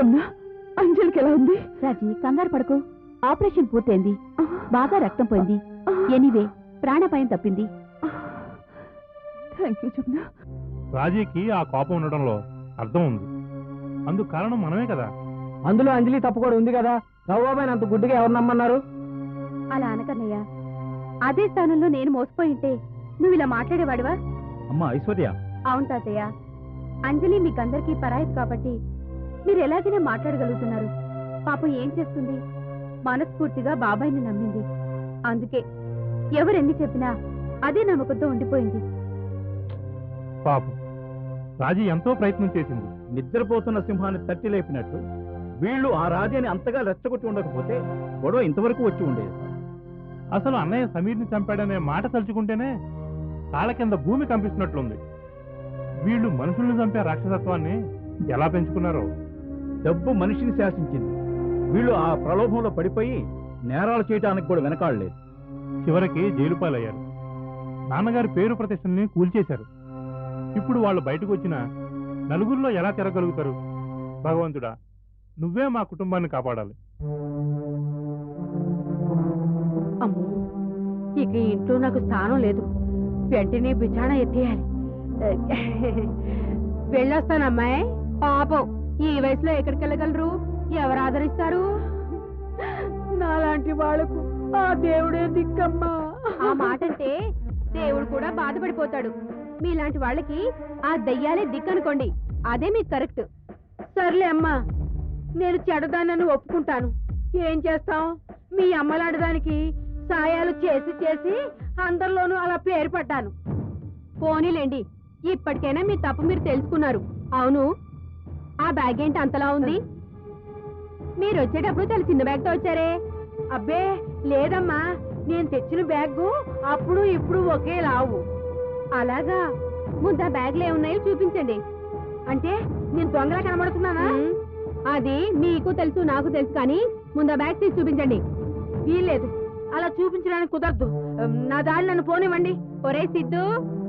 అంజలికి ఎలా ఉంది? రాజీ కంగారు పడకు. ఆపరేషన్ పూర్తయింది. బాగా రక్తం పోయింది. ఎనీవే ప్రాణాపాయం తప్పింది. Thank you Jamuna. రాజీకి ఆ కోపం ఉండడంలో అర్థం ఉంది. అందుకు కారణం మనమే కదా. అందులో అంజలి తప్పు కూడా ఉంది కదా. రవ్వమైన అంత గుడ్డిగా ఎవరు నమ్మన్నారు? అలా అనకన్నయ్య అదే స్థానంలో నేను మోసపోయి ఉంటే నువ్వు ఇలా మాట్లాడేవాడివా? అమ్మా ఐశ్వర్య. అవును తాతయ్య. అంజలి మీకందరికీ పరాయిది కాబట్టి మీరు ఎలాగైనా మాట్లాడగలుగుతున్నారు. పాపం ఏం చేస్తుంది? మనస్ఫూర్తిగా బాబాయిని నమ్మింది. అందుకే ఎవరెన్ని చెప్పినా అదే నమ్మకంతో ఉండిపోయింది. పాపం. రాజీ ఎంతో ప్రయత్నం చేసింది. నిద్రపోతున్న సింహాన్ని తట్టి లేపినట్టు వీళ్ళు ఆ రాజీని అంతగా రెచ్చగొట్టి ఉండకపోతే గొడవ ఇంతవరకు వచ్చి ఉండేది. అసలు అన్నయ్య సమీర్ని చంపాడనే మాట తలుచుకుంటేనే కాళ్ళ కింద భూమి కంపిస్తున్నట్లుంది. వీళ్ళు మనుషుల్ని చంపే రాక్షసత్వాన్ని ఎలా పెంచుకున్నారో డబ్బు మనిషిని శాసించింది. వీళ్ళు ఆ ప్రలోభంలో పడిపోయి నేరాలు చేయడానికి కూడా వెనకాడలేదు. చివరికి జైలు పాలయ్యారు నాన్నగారి పేరు ప్రతిష్టల్ని కూల్చేశారు. ఇప్పుడు వాళ్ళు బయటకు వచ్చిన నలుగురిలో ఎలా తిరగలుగుతారు? భగవంతుడా నువ్వే మా కుటుంబాన్ని కాపాడాలి. అమ్మో ఇక ఇంట్లో నాకు స్థానం లేదు. వెంటనే బిచాణ ఎత్తేయాలి. వెళ్ళొస్తానమ్మాయి. పాపం. ఈ వయసులో ఎక్కడికి వెళ్ళగలరు ఎవరు ఆదరిస్తారు? నాలాంటి వాళ్ళకు ఆ దేవుడే దిక్కమ్మా. ఆ మాట అంటే దేవుడు కూడా బాధపడిపోతాడు. మీలాంటి వాళ్ళకి ఆ దయ్యాలే దిక్కనుకోండి. అదే మీకు కరెక్ట్. సర్లే అమ్మా నేను చెడదానని ఒప్పుకుంటాను. ఏం చేస్తాం? మీ అమ్మలాడదానికి సాయాలు చేసి చేసి అందరిలోనూ అలా పేరు పడ్డాను. పోనీలేండి. ఇప్పటికైనా మీ తప్పు మీరు తెలుసుకున్నారు. అవును ఆ బ్యాగ్ ఏంటి అంతలా ఉంది? మీరు వచ్చేటప్పుడు చాలా చిన్న బ్యాగ్తో వచ్చారే. అబ్బే లేదమ్మా నేను తెచ్చిన బ్యాగ్ అప్పుడు ఇప్పుడు ఒకే లావు. అలాగా ముందు ఆ బ్యాగ్లో ఏమున్నాయో చూపించండి. అంటే నేను దొంగలా కనబడుతున్నానా? అది మీకు తెలుసు నాకు తెలుసు కానీ ముందు ఆ బ్యాగ్ తీసి చూపించండి. వీల్లేదు. అలా చూపించడానికి కుదరదు. నా దారి నన్ను పోనివ్వండి. ఒరే సిద్ధు.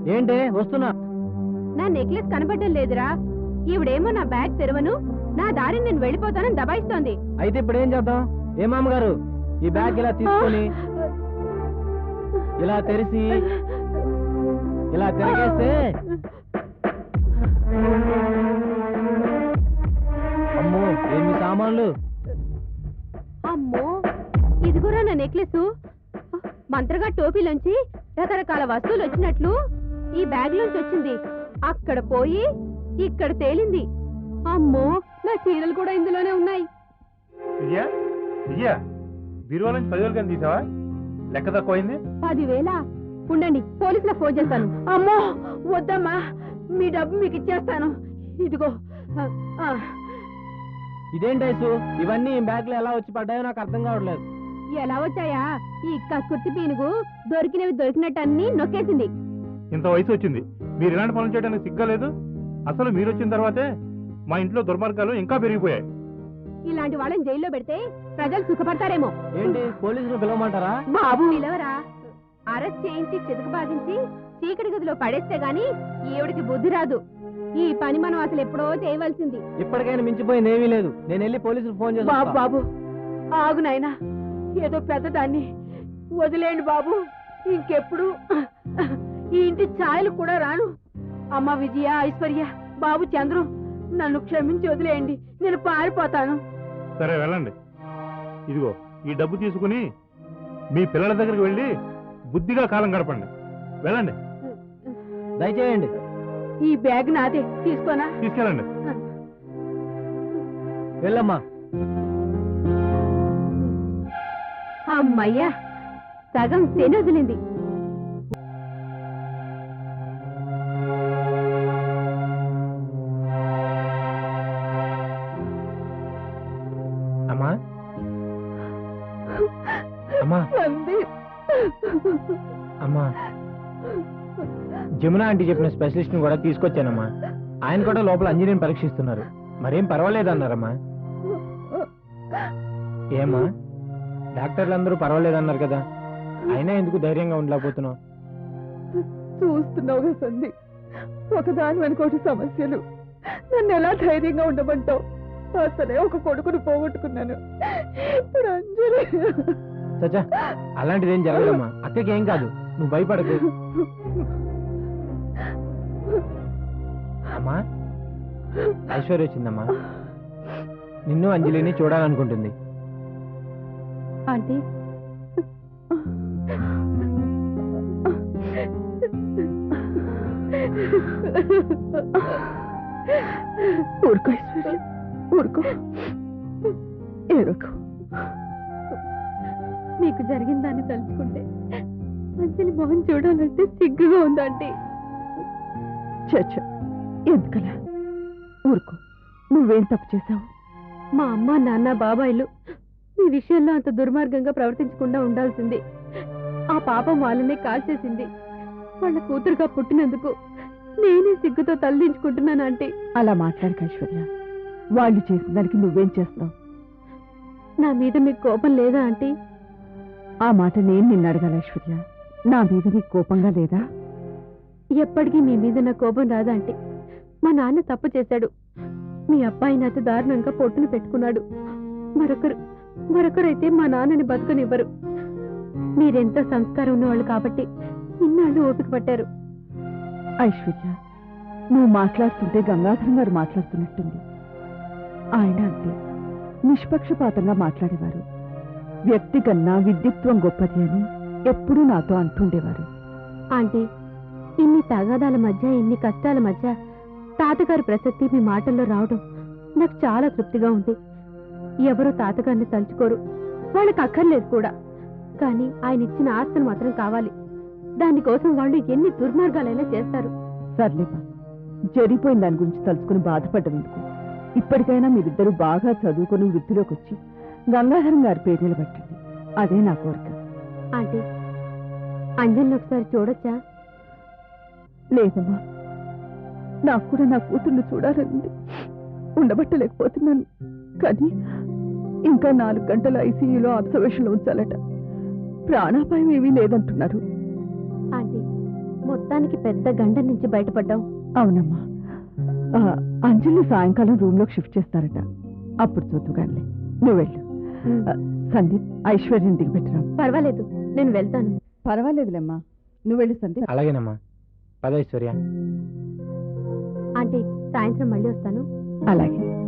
ఏంటి వస్తున్నా. నా నెక్లెస్ కనపడడం లేదురా. ఈవిడేమో నా బ్యాగ్ తెరవను. నా దారి నేను వెళ్ళిపోతానని దబాయిస్తోంది. అయితే ఇప్పుడు ఏం చేద్దాం? ఏ మామగారు ఈ బ్యాగ్ ఇలా తీసుకొని ఇలా తెరిచి ఇలా తిరగేస్తే? అమ్మో ఎన్ని సామాన్లు? అమ్మో ఇదిగోరా నా నెక్లెస్. మంత్రగా టోపీలోంచి రకరకాల వస్తువులు వచ్చినట్లు ఈ బ్యాగ్ లోంచి వచ్చింది. అక్కడ పోయి ఇక్కడ తేలింది. అమ్మో నా చీరలు కూడా ఇందులోనే ఉన్నాయి. విజయ విజయ బీరువా నుంచి పదివేలు కానీ తీసావా? లెక్క తక్కువైంది. పదివేల? ఉండండి పోలీసులకు ఫోన్ చేస్తాను. అమ్మో వద్దమ్మా మీ డబ్బు మీకు ఇచ్చేస్తాను. ఇదిగో ఆ, ఆ, ఇదేంటి ఐసు? ఇవన్నీ ఈ బ్యాగ్లో ఎలా వచ్చి పడ్డాయో నాకు అర్థం కావట్లేదు. ఎలా వచ్చాయా? ఈ కక్కుర్తి పీనుగు దొరికినవి దొరికినట్టు అన్ని నొక్కేసింది. ఇంత వయసు వచ్చింది. మీరు ఇలాంటి పనులు చేయడానికి సిగ్గలేదు అసలు మీరు వచ్చిన తర్వాతే మా ఇంట్లో దుర్మార్గాలు ఇంకా పెరిగిపోయాయి. ఇలాంటి వాళ్ళని జైల్లో పెడితే ప్రజలు సుఖపడతారేమో. ఏంటి? పోలీసులు పిలవమంటారా? బాబు పిలవరా? అరెస్ట్ చేయించి చితుకు బాధించి చీకటి గదిలో పడేస్తే గాని ఈవిడికి బుద్ధి రాదు. ఈ పని మనం అసలు ఎప్పుడో చేయవలసింది. ఇప్పటికైనా మించిపోయింది ఏమీ లేదు. నేను వెళ్ళి పోలీసులు ఫోన్ చేసి బాబు. బాబు. ఆగు నాయనా. ఏదో పెద్దదాన్ని. వదిలేండి బాబు. ఇంకెప్పుడు ఈ ఇంటి ఛాయలు కూడా రాను. అమ్మ విజయ ఐశ్వర్య బాబు చంద్రు నన్ను క్షమించి వదిలేయండి. నేను పారిపోతాను. సరే వెళ్ళండి. ఇదిగో ఈ డబ్బు తీసుకుని మీ పిల్లల దగ్గరికి వెళ్ళి బుద్ధిగా కాలం గడపండి. వెళ్ళండి. దయచేయండి. ఈ బ్యాగ్ నాదే తీసుకోనా? తీసుకెళ్ళండి. వెళ్ళమ్మా. అమ్మయ్యా సగం శని జమున ఆంటీ చెప్పిన స్పెషలిస్ట్ని కూడా తీసుకొచ్చానమ్మా. ఆయన కూడా లోపల అంజనీని పరీక్షిస్తున్నారు. మరేం పర్వాలేదన్నారమ్మా? ఏమ్మా? డాక్టర్లు అందరూ పర్వాలేదన్నారు కదా. అయినా ఎందుకు ధైర్యంగా ఉండలేకపోతున్నావు? చూస్తున్నావుగా సంధి ఒకదాని వెనుకోటి సమస్యలు. నన్ను ఎలా ధైర్యంగా ఉండమంటావు? అసలే ఒక కొడుకును పోగొట్టుకున్నాను. ఇప్పుడు అంజలి చచ్చా అలాంటిది ఏం జరగదమ్మా. అక్కకి ఏం కాదు. నువ్వు భయపడకు. అమ్మా ఐశ్వర్య వచ్చిందమ్మా. నిన్ను అంజలిని చూడాలనుకుంటుంది. ఆంటీ. ఊరుకో ఐశ్వర్య ఊరుకో. ఏరుకో. మీకు జరిగిన దాన్ని తలుచుకుంటే అంజలి మొహం చూడాలంటే సిగ్గుగా చచ్చ ఎందుకలా? ఊరుకో నువ్వేం తప్పు చేశావు? మా అమ్మ నాన్న బాబాయిలు మీ విషయంలో అంత దుర్మార్గంగా ప్రవర్తించకుండా ఉండాల్సింది. ఆ పాపం వాళ్ళనే కాల్చేసింది వాళ్ళ కూతురుగా పుట్టినందుకు నేనే సిగ్గుతో తలదించుకుంటున్నాను అంటే అలా మాట్లాడక ఐశ్వర్య. వాళ్ళు చేసిన దానికి నువ్వేం చేస్తావు? నా మీద మీకు కోపం లేదా ఆంటీ? ఆ మాట నేను నిన్ను అడగాలి ఐశ్వర్య. నా మీద నీకు కోపంగా లేదా? ఎప్పటికీ మీ మీద నా కోపం రాదా అంటే మా నాన్న తప్పు చేశాడు. మీ అబ్బాయి నాతో దారుణంగా పొట్టును పెట్టుకున్నాడు. మరొకరు మరొకరైతే మా నాన్నని బతకనివ్వరు. మీరెంతో సంస్కారం ఉన్నవాళ్ళు కాబట్టి ఇన్నాళ్ళు ఓపిక పట్టారు. ఐశ్వర్య నువ్వు మాట్లాడుతుంటే గంగాధరం గారు మాట్లాడుతున్నట్టుంది. ఆయన అంతే నిష్పక్షపాతంగా మాట్లాడేవారు. వ్యక్తి కన్నా విద్యుత్వం గొప్పది అని ఎప్పుడూ నాతో అంటుండేవారు. ఆంటీ ఇన్ని తగాదాల మధ్య ఇన్ని కష్టాల మధ్య తాతగారి ప్రసక్తి మీ మాటల్లో రావడం నాకు చాలా తృప్తిగా ఉంది. ఎవరు తాతగారిని తలుచుకోరు. వాళ్ళకి అక్కర్లేదు కూడా. కానీ ఆయన ఇచ్చిన ఆస్తులు మాత్రం కావాలి. దానికోసం వాళ్ళు ఎన్ని దుర్మార్గాలైనా చేస్తారు. సర్లేమా జరిగిపోయిన దాని గురించి తలుచుకుని బాధపడ్డం ఎందుకు ఇప్పటికైనా మీరిద్దరూ బాగా చదువుకొని వృత్తిలోకి వచ్చి గంగాధరం గారి పేరు నిలబెట్టండి అదే నా కోరిక. ఆంటీ అంజలిని ఒకసారి చూడొచ్చా? లేదమ్మా. నాకు కూడా నా కూతుర్ని చూడాలనుంది ఉండబట్టలేకపోతున్నాను. కానీ ఇంకా నాలుగు గంటల ఐసీయూలో అబ్జర్వేషన్లో ఉంచాలట. ప్రాణాపాయం ఏమీ లేదంటున్నారు. ఆంటీ మొత్తానికి పెద్ద గండ నుంచి బయటపడ్డాం అవునమ్మా. ఆ, అంజలిని సాయంకాలం రూమ్లోకి షిఫ్ట్ చేస్తారట. అప్పుడు చూద్దుగానిలే. నువ్వు వెళ్ళు. ఆ, సందీప్ ఐశ్వర్యం దిగిపెట్టరా పర్వాలేదు. నేను వెళ్తాను. పర్వాలేదులేమ్మా నువ్వు వెళ్ళు అలాగేనమ్మా. పద ఐశ్వర్య. ఆంటీ సాయంత్రం మళ్ళీ వస్తాను. అలాగే.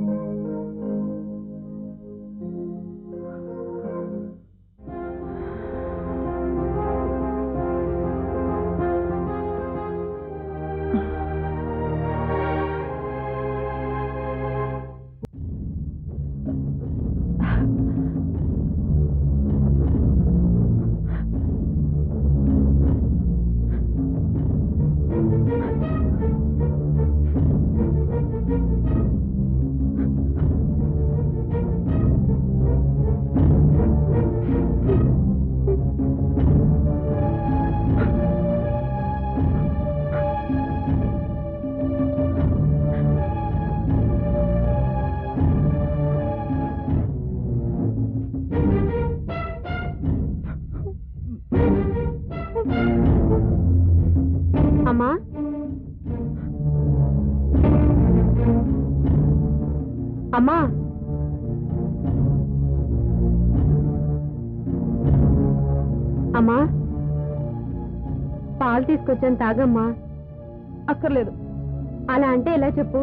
పాలు తీసుకొచ్చాను తాగమ్మా. అక్కర్లేదు. అలా అంటే ఎలా చెప్పు?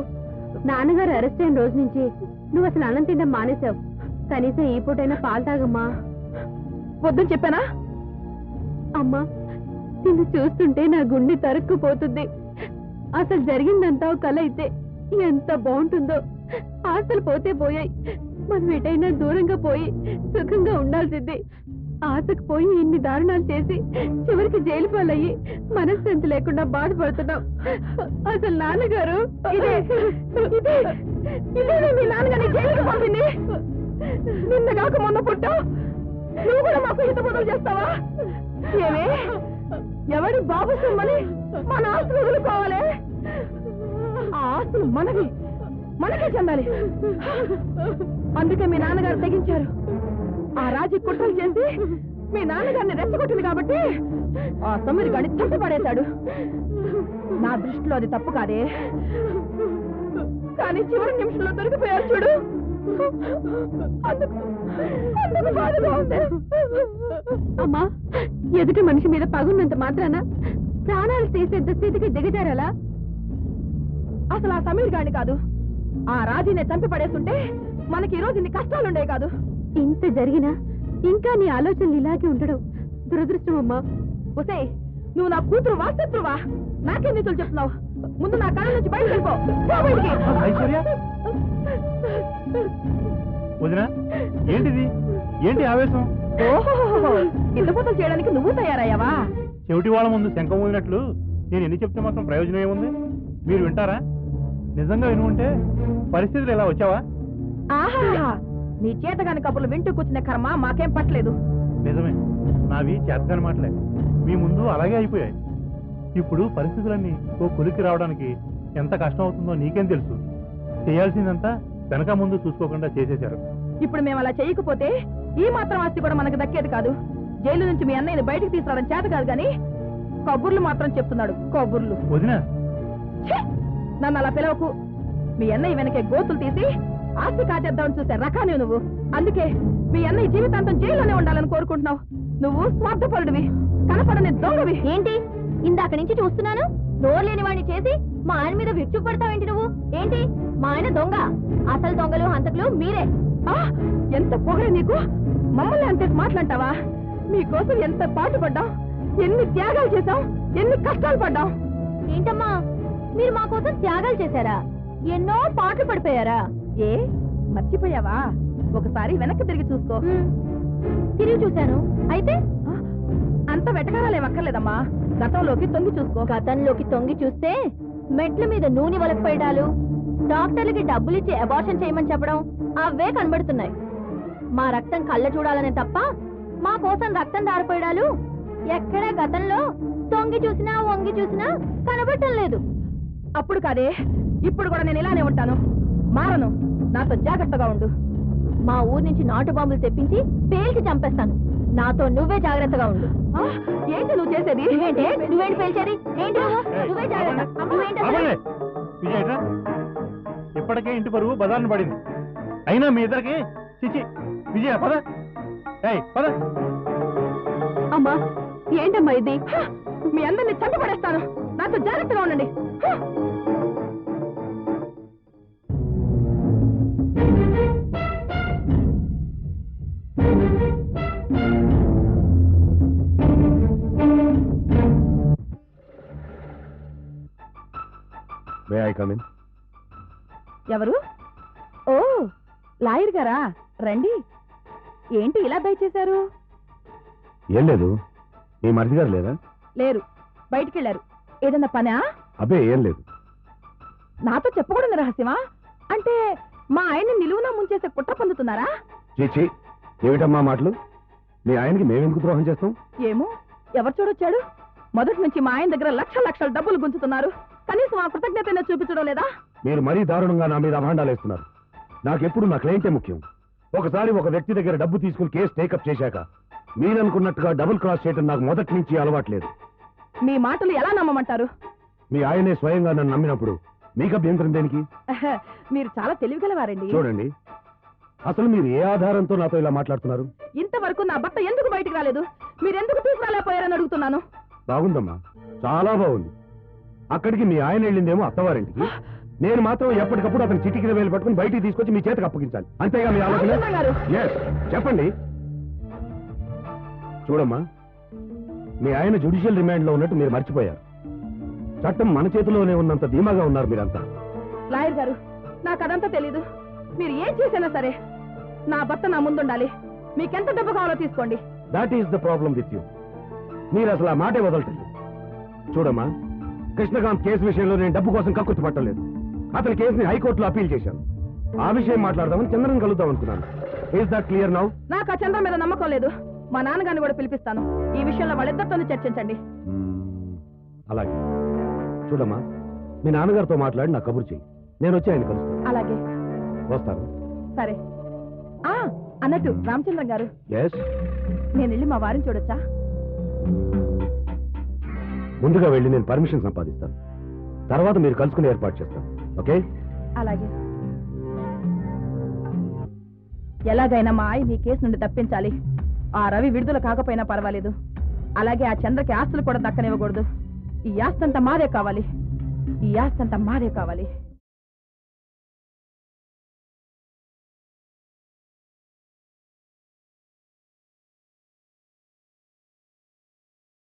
నాన్నగారు అరెస్ట్ అయిన రోజు నుంచి నువ్వు అసలు అన్నం తినడం మానేశావు. కనీసం ఈ పూటైనా పాలు తాగమ్మా. వద్దని చెప్పానా? అమ్మా నిన్ను చూస్తుంటే నా గుండె తరుక్కుపోతుంది. అసలు జరిగిందంతా ఒక కల అయితే ఎంత బాగుంటుందో. ఆశలు పోతే పోయాయి. మనం ఎటైనా దూరంగా పోయి సుఖంగా ఉండాల్సింది. ఆశకు పోయి ఇన్ని దారుణాలు చేసి చివరికి జైలు పాలయ్యి మనశ్శాంతి లేకుండా బాధపడుతున్నాం. అసలు నాన్నగారు ఇదే ఇదే మీ నాన్నగారిని జైలుకి పంపింది. నిన్న కాక మొన్న పుట్టావు నువ్వు కూడా మాకు హిత బదులు చేస్తావా? ఏమే ఎవరి బాబు సొమ్మని మన ఆస్తులు వదులుకోవాలి? ఆ ఆస్తులు మనవి మనకే చెందాలి. అందుకే మీ నాన్నగారు తెగించారు. ఆ రాజీ కుట్రలు చేసి మీ నాన్నగారిని రెచ్చగొట్టింది కాబట్టి ఆ తొమ్మిది గాని చంపి పడేశాడు నా దృష్టిలో అది తప్పు కాదే. కానీ చివరి నిమిషంలో దొరికిపోయారు చూడు. అందుకు అమ్మా ఎదుటి మనిషి మీద పగున్నంత మాత్రాన ప్రాణాలు తీసేంత స్థితికి దిగజారాలా? అసలు ఆ సమీర్ గాని కాదు. ఆ రాజీనే చంపి పడేస్తుంటే మనకి ఈ రోజు ఇన్ని కష్టాలుండే కాదు. ఇంత జరిగినా ఇంకా నీ ఆలోచనలు ఇలాగే ఉండడం దురదృష్టం అమ్మా. ఒసే నువ్వు నా కూతురు వాస్తత్రువా నాకేం నీతులు చెప్తున్నావు? ముందు నా కళ్ళ నుంచి బయటకు వెళ్ళిపో? వదినా ఏంటిది? ఏంటి ఆవేశం? ఇళ్ళపోతలు చేయడానికి నువ్వు తయారయ్యావా? చెవిటి వాళ్ళ ముందు శంఖం వదినట్లు నేను ఎన్ని చెప్తే మాత్రం ప్రయోజనం ఏముంది? మీరు వింటారా? నిజంగా వినుంటే పరిస్థితులు ఎలా వచ్చావా? ఆహా నీ చేతగాని కబుర్లు వింటూ కూర్చునే కర్మ మాకేం పట్టలేదు. నిజమే. నావి చేతకాని మాటలే. మీ ముందు అలాగే అయిపోయాయి. ఇప్పుడు పరిస్థితులన్నీ ఓ కొలికి రావడానికి ఎంత కష్టం అవుతుందో నీకేం తెలుసు. చేయాల్సిందంతా వెనక ముందు చూసుకోకుండా చేసేశారు. ఇప్పుడు మేము అలా చేయకపోతే ఈ మాత్రం ఆస్తి కూడా మనకు దక్కేది కాదు. జైలు నుంచి మీ అన్నయ్యని బయటికి తీసుకురావడం చేత కాదు గాని కబుర్లు మాత్రం చెప్తున్నాడు. కబుర్లు. వదినా! నన్ను అలా పిలవకు. మీ అన్నయ్య వెనకే గోతులు తీసి ఆస్తి కాచేద్దామని చూసే రకానే నువ్వు. అందుకే మీ అన్నయ్య జీవితాంతం జైల్లోనే ఉండాలని కోరుకుంటున్నావు. నువ్వు స్వార్థపరుడివి కనపడని దొంగవి ఏంటి? ఇందాక నుంచి చూస్తున్నాను? నోరు లేని వాడిని చేసి మా ఆయన మీద విరుచుకు పడతావేంటి నువ్వు? ఏంటి? మా ఆయన దొంగ. అసలు దొంగలు హంతకులు మీరే. ఆ, ఎంత పొగరు నీకు? మమ్మల్ని అంతే మాట్లాంటావా మీకోసం ఎంత పాటుపడ్డాం ఎన్ని త్యాగాలు చేశాం ఎన్ని కష్టాలు పడ్డాం ఏంటమ్మా? మీరు మా కోసం త్యాగాలు చేశారా? ఎన్నో పాటలు పడిపోయారా? ఏ? మర్చిపోయావా? ఒకసారి వెనక్కి తిరిగి చూసుకో. తిరిగి చూశాను. అయితే? అంత వెటకారాలేం అక్కర్లేదమ్మా. గతంలోకి తొంగి చూసుకో. గతంలోకి తొంగి చూస్తే మెట్ల మీద నూనె వలకపోయడాలు. డాక్టర్లకి డబ్బులిచ్చి అబార్షన్ చేయమని చెప్పడం అవే కనబడుతున్నాయి. మా రక్తం కళ్ళ చూడాలనే తప్ప మా కోసం రక్తం దారిపోయడాలు ఎక్కడ గతంలో తొంగి చూసినా వంగి చూసినా కనబడటం లేదు. అప్పుడు కాదే ఇప్పుడు కూడా నేను ఇలానే ఉంటాను. మారను. నాతో జాగ్రత్తగా ఉండు. మా ఊరు నుంచి నాటు బాంబులు తెప్పించి పేల్చి చంపేస్తాను. నాతో నువ్వే జాగ్రత్తగా ఉండు. ఆ, ఏంటి నువ్వు చేసేది? నువ్వేంటి? నువ్వేంటి పేల్చేది? ఏంటి నువ్వు? జాగ్రత్త. ఇప్పటికే ఇంటి పరువు బజార్ను పడింది. అయినా మీ ఇద్దరికి చిచి విజయ పద. ఏయ్ పద. అమ్మా ఏంటమ్మా ఇది? మీ అందరిని చంపి పడేస్తాను నాతో జాగ్రత్తగా ఉండండి. మే ఐ కమిన్ ఎవరు? ఓ లాయర్ గారా? రండి. ఏంటి ఇలా దయచేశారు ఏం లేదు. మీ మరిది గారు లేదా లేరు. బయటికి వెళ్ళారు ఏదన్నా పనా? అబ్బే ఏం లేదు. నాతో చెప్పకూడదు రహస్యమా? అంటే మా ఆయన్ని నిలువున ముంచేసే కుట్ర పొందుతున్నారా? చీచి ఏమిటమ్మా మాటలు? మీ ఆయనకి మేమెందుకు ద్రోహం చేస్తాం? ఏమో ఎవరు చూడొచ్చాడు? మొదటి నుంచి మా ఆయన దగ్గర లక్ష లక్షల డబ్బులు గుంజుతున్నారు. కనీసం ఆ కృతజ్ఞత చూపించడం లేదా? మీరు మరీ దారుణంగా నా మీద అభాండాలు వేస్తున్నారు. నాకెప్పుడు నా క్లయింటే ముఖ్యం. ఒకసారి ఒక వ్యక్తి దగ్గర డబ్బు తీసుకుని కేసు టేకప్ చేశాక మీరనుకున్నట్టుగా డబుల్ క్రాస్ చేయడం నాకు మొదటి నుంచి అలవాట్లేదు. మీ మాటలు ఎలా నమ్మమంటారు? మీ ఆయనే స్వయంగా నన్ను నమ్మినప్పుడు మీకు అభ్యంతరం దేనికి? మీరు చాలా తెలివిగలవారండి. చూడండి. అసలు మీరు ఏ ఆధారంతో నాతో ఇలా మాట్లాడుతున్నారు? ఇంతవరకు నా భర్త ఎందుకు బయటికి రాలేదు? మీరు ఎందుకు తీసుకురాలేకపోయారని అడుగుతున్నాను? బాగుందమ్మా. చాలా బాగుంది. అక్కడికి మీ ఆయన వెళ్ళిందేమో అత్తవారింటికి. నేను మాత్రం ఎప్పటికప్పుడు అతని చిటికి వేలు పట్టుకుని బయటికి తీసుకొచ్చి మీ చేతికి అప్పగించాలి. అంతేగా మీ ఆలోచన? Yes, చెప్పండి. చూడమ్మా మీ ఆయన జుడిషియల్ రిమాండ్లో ఉన్నట్టు మీరు మర్చిపోయారు. చట్టం మన చేతిలోనే ఉన్నంత ధీమాగా ఉన్నారు మీరంతా. లాయర్ గారు నాకు అదంతా తెలీదు. మీరు ఏం చేసినా సరే నా భర్త నా ముందుండాలి. మీకెంత డబ్బు కావాలో తీసుకోండి. That is the problem with you మీరు అసలు ఆ మాటే వదలటలేదు చూడమ్మా కృష్ణకాంత్ కేసు విషయంలో నేను డబ్బు కోసం కక్కుర్తి పట్టలేదు. అతని కేసుని హైకోర్టులో అప్పీల్ చేశాను. ఆ విషయం మాట్లాడదామని చంద్రన్ కలుద్దాం అనుకున్నాను. ఈస్ దట్ క్లియర్ నౌ నాకు ఆ చంద్ర మీద నమ్మకం లేదు. మా నాన్నగారిని కూడా పిలిపిస్తాను. ఈ విషయంలో వాళ్ళిద్దరితో చర్చించండి. అలాగే. చూడమ్మా మీ నాన్నగారితో మాట్లాడి నాకు కబురు చెయ్యి. నేను వచ్చి ఆయన కలుస్తాను. అలాగే. వస్తాను. సరే. ఆ అన్నట్టు రామచంద్రం గారు. ఎస్ నేను వెళ్ళి మా వారిని చూడొచ్చా? ముందుగా వెళ్ళి నేను పర్మిషన్ సంపాదిస్తాను. తర్వాత మీరు కలుసుకుని ఏర్పాటు చేస్తాను. ఓకే? అలాగే. ఎలాగైనా మా ఆయన ఈ కేసు నుండి తప్పించాలి. ఆ రవి విడుదల కాకపోయినా పర్వాలేదు. అలాగే ఆ చంద్రకి ఆస్తులు కూడా దక్కనివ్వకూడదు. ఈ ఆస్తంతా మాదే కావాలి. ఈ ఆస్తంతా మాదే కావాలి.